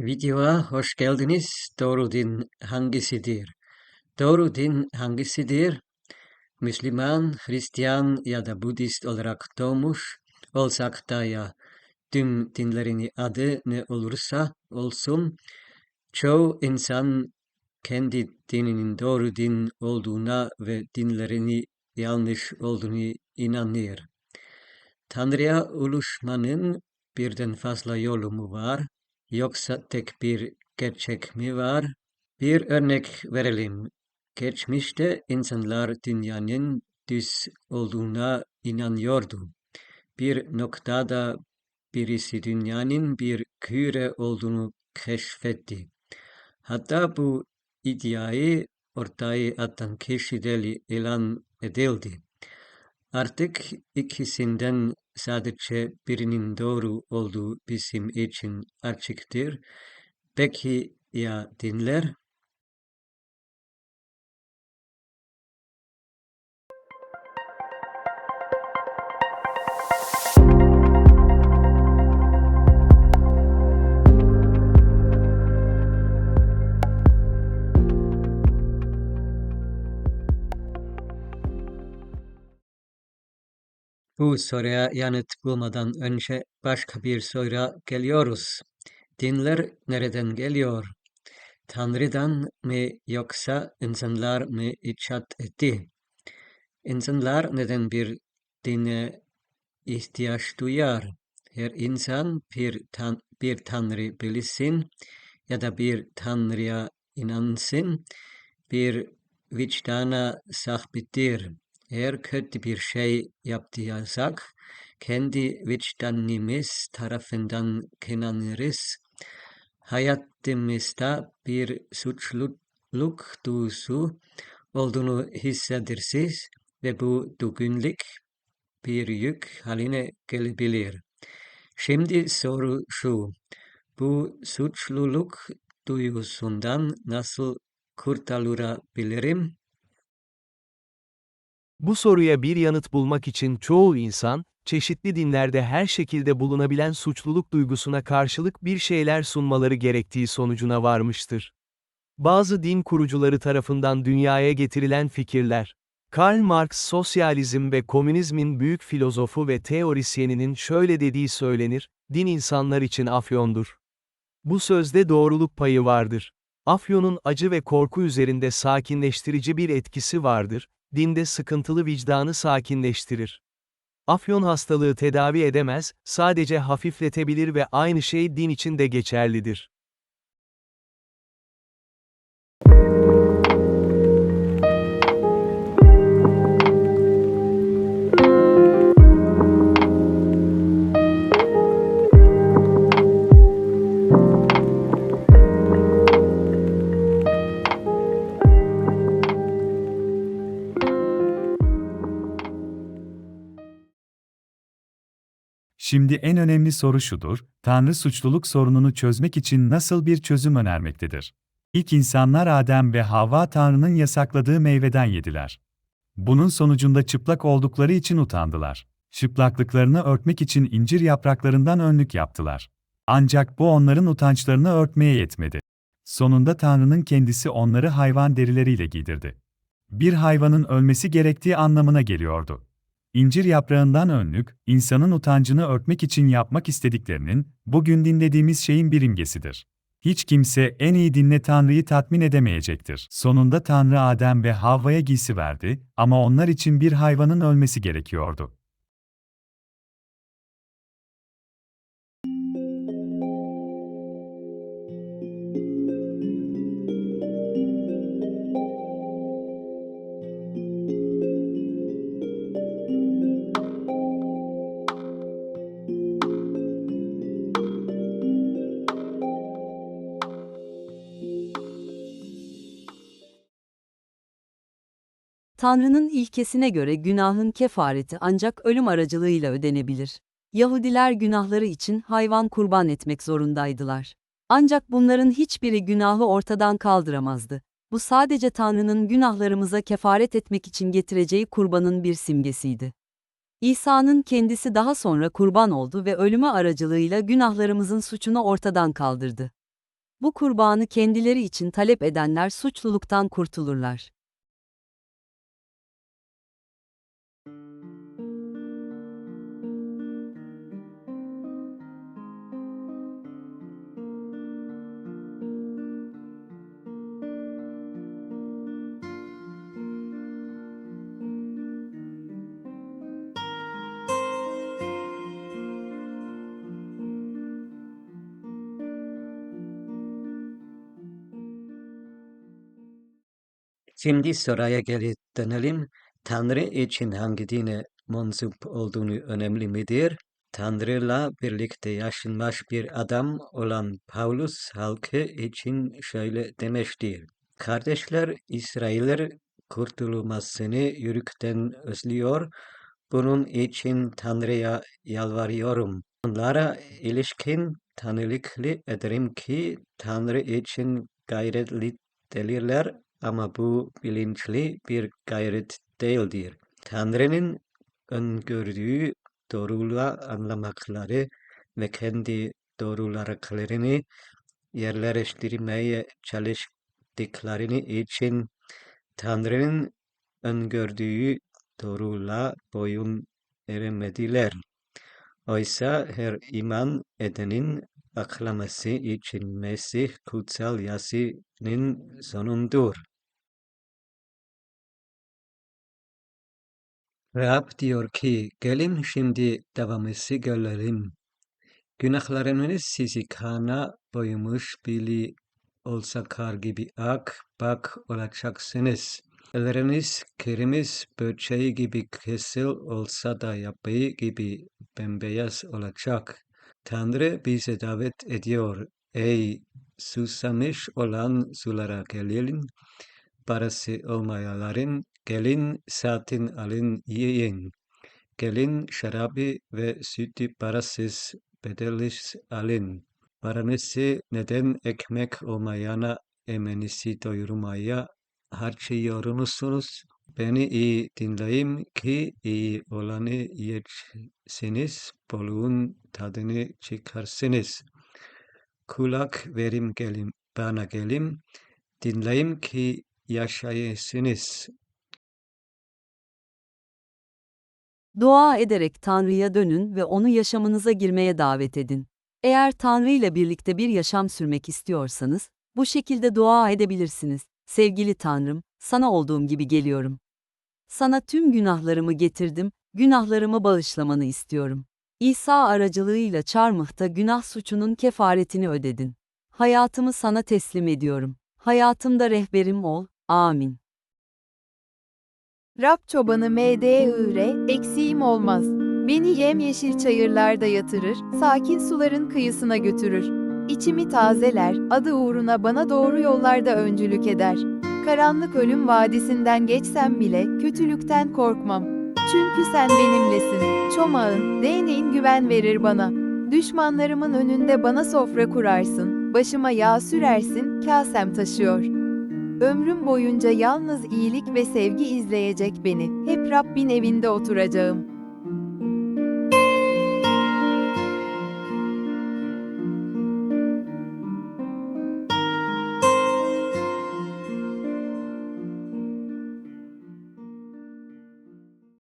Videoya hoş geldiniz. Doğru din hangisidir? Doğru din hangisidir? Müslüman, Hristiyan ya da Budist olarak doğmuş olsak da ya tüm dinlerin adı ne olursa olsun çoğu insan kendi dininin doğru din olduğuna ve dinlerini yanlış olduğunu inanır. Tanrı'ya ulaşmanın birden fazla yolu mu var? Yoksa tek bir gerçek mi var? Bir örnek verelim. Geçmişte insanlar dünyanın düz olduğuna inanıyordu. Bir noktada birisi dünyanın bir küre olduğunu keşfetti. Hatta bu iddiayı ortaya atan kişi deli ilan edildi. Artık ikisinden sadece birinin doğru olduğu bizim için açıktır. Peki ya dinler? Bu soruya yanıt bulmadan önce başka bir soruya geliyoruz. Dinler nereden geliyor? Tanrı'dan mı yoksa insanlar mı icat etti? İnsanlar neden bir dine ihtiyaç duyar? Her insan bir, tan bir tanrı bilsin ya da bir tanrıya inansın, bir vicdana sahiptir. Eğer kötü bir şey yaptıysak, kendi vicdanımız tarafından kınanırız. Hayatımızda bir suçluluk duygusu olduğunu hissedersiniz ve bu bugünlük bir yük haline gelebilir. Şimdi soru şu, bu suçluluk duygusundan nasıl kurtulabilirim? Bu soruya bir yanıt bulmak için çoğu insan, çeşitli dinlerde her şekilde bulunabilen suçluluk duygusuna karşılık bir şeyler sunmaları gerektiği sonucuna varmıştır. Bazı din kurucuları tarafından dünyaya getirilen fikirler, Karl Marx sosyalizm ve komünizmin büyük filozofu ve teorisyeninin şöyle dediği söylenir, din insanlar için afyondur. Bu sözde doğruluk payı vardır. Afyonun acı ve korku üzerinde sakinleştirici bir etkisi vardır, dinde sıkıntılı vicdanı sakinleştirir. Afyon hastalığı tedavi edemez, sadece hafifletebilir ve aynı şey din için de geçerlidir. Şimdi en önemli soru şudur, Tanrı suçluluk sorununu çözmek için nasıl bir çözüm önermektedir? İlk insanlar Adem ve Havva Tanrı'nın yasakladığı meyveden yediler. Bunun sonucunda çıplak oldukları için utandılar. Çıplaklıklarını örtmek için incir yapraklarından önlük yaptılar. Ancak bu onların utançlarını örtmeye yetmedi. Sonunda Tanrı'nın kendisi onları hayvan derileriyle giydirdi. Bir hayvanın ölmesi gerektiği anlamına geliyordu. İncir yaprağından önlük, insanın utancını örtmek için yapmak istediklerinin, bugün dinlediğimiz şeyin bir imgesidir. Hiç kimse en iyi dinle Tanrı'yı tatmin edemeyecektir. Sonunda Tanrı Adem ve Havva'ya giysi verdi ama onlar için bir hayvanın ölmesi gerekiyordu. Tanrı'nın ilkesine göre günahın kefareti ancak ölüm aracılığıyla ödenebilir. Yahudiler günahları için hayvan kurban etmek zorundaydılar. Ancak bunların hiçbiri günahı ortadan kaldıramazdı. Bu sadece Tanrı'nın günahlarımıza kefaret etmek için getireceği kurbanın bir simgesiydi. İsa'nın kendisi daha sonra kurban oldu ve ölümü aracılığıyla günahlarımızın suçunu ortadan kaldırdı. Bu kurbanı kendileri için talep edenler suçluluktan kurtulurlar. Şimdi soruya geri dönelim. Tanrı için hangi dine mensup olduğunu önemli midir? Tanrı'la birlikte yaşanmış bir adam olan Paulus halkı için şöyle demiştir. Kardeşler İsrailler kurtulmasını yürekten özlüyor. Bunun için Tanrı'ya yalvarıyorum. Onlara ilişkin tanılıklı ederim ki Tanrı için gayretli delirler ama bu bilinçli bir gayret değildir. Tanrı'nın öngördüğü doğruluğa anlamakları ve kendi doğrularını yerleştirmeye çalıştıklarını için Tanrı'nın öngördüğü doğruluğa boyun eğmediler. Oysa her iman edenin aklaması için Mesih kutsal yasının sonundur. Rab diyor ki, gelin şimdi davamızı görelim. Günahlarınız sizi kana boyumuş biri olsa kar gibi ak bak olacaksınız. Elleriniz kirimiz böceği gibi kesil olsa da yapı gibi bembeyaz olacak. Tanrı bize davet ediyor. Ey susamış olan sulara gelin, parası olmayanların gelin satın alın yiyin. Gelin şarabı ve sütü parasız bedeliz alın. Paranızı neden ekmek olmayana emenizi doyurmaya harcıyorsunuz? Beni iyi dinleyin ki iyi olanı yiyeceksiniz, boluğun tadını çıkarsınız. Kulak verim gelin, bana gelin, dinleyin ki yaşayasınız. Dua ederek Tanrı'ya dönün ve onu yaşamınıza girmeye davet edin. Eğer Tanrı ile birlikte bir yaşam sürmek istiyorsanız, bu şekilde dua edebilirsiniz. Sevgili Tanrım, sana olduğum gibi geliyorum. Sana tüm günahlarımı getirdim, günahlarımı bağışlamanı istiyorum. İsa aracılığıyla çarmıhta günah suçunun kefaretini ödedin. Hayatımı sana teslim ediyorum. Hayatımda rehberim ol. Amin. Rab çobanı MDIR, eksiğim olmaz. Beni yemyeşil çayırlarda yatırır, sakin suların kıyısına götürür. İçimi tazeler, adı uğruna bana doğru yollarda öncülük eder. Karanlık ölüm vadisinden geçsem bile kötülükten korkmam. Çünkü sen benimlesin. Çomağın, değneğin güven verir bana. Düşmanlarımın önünde bana sofra kurarsın. Başıma yağ sürersin, kasem taşıyor. Ömrüm boyunca yalnız iyilik ve sevgi izleyecek beni. Hep Rabbin evinde oturacağım.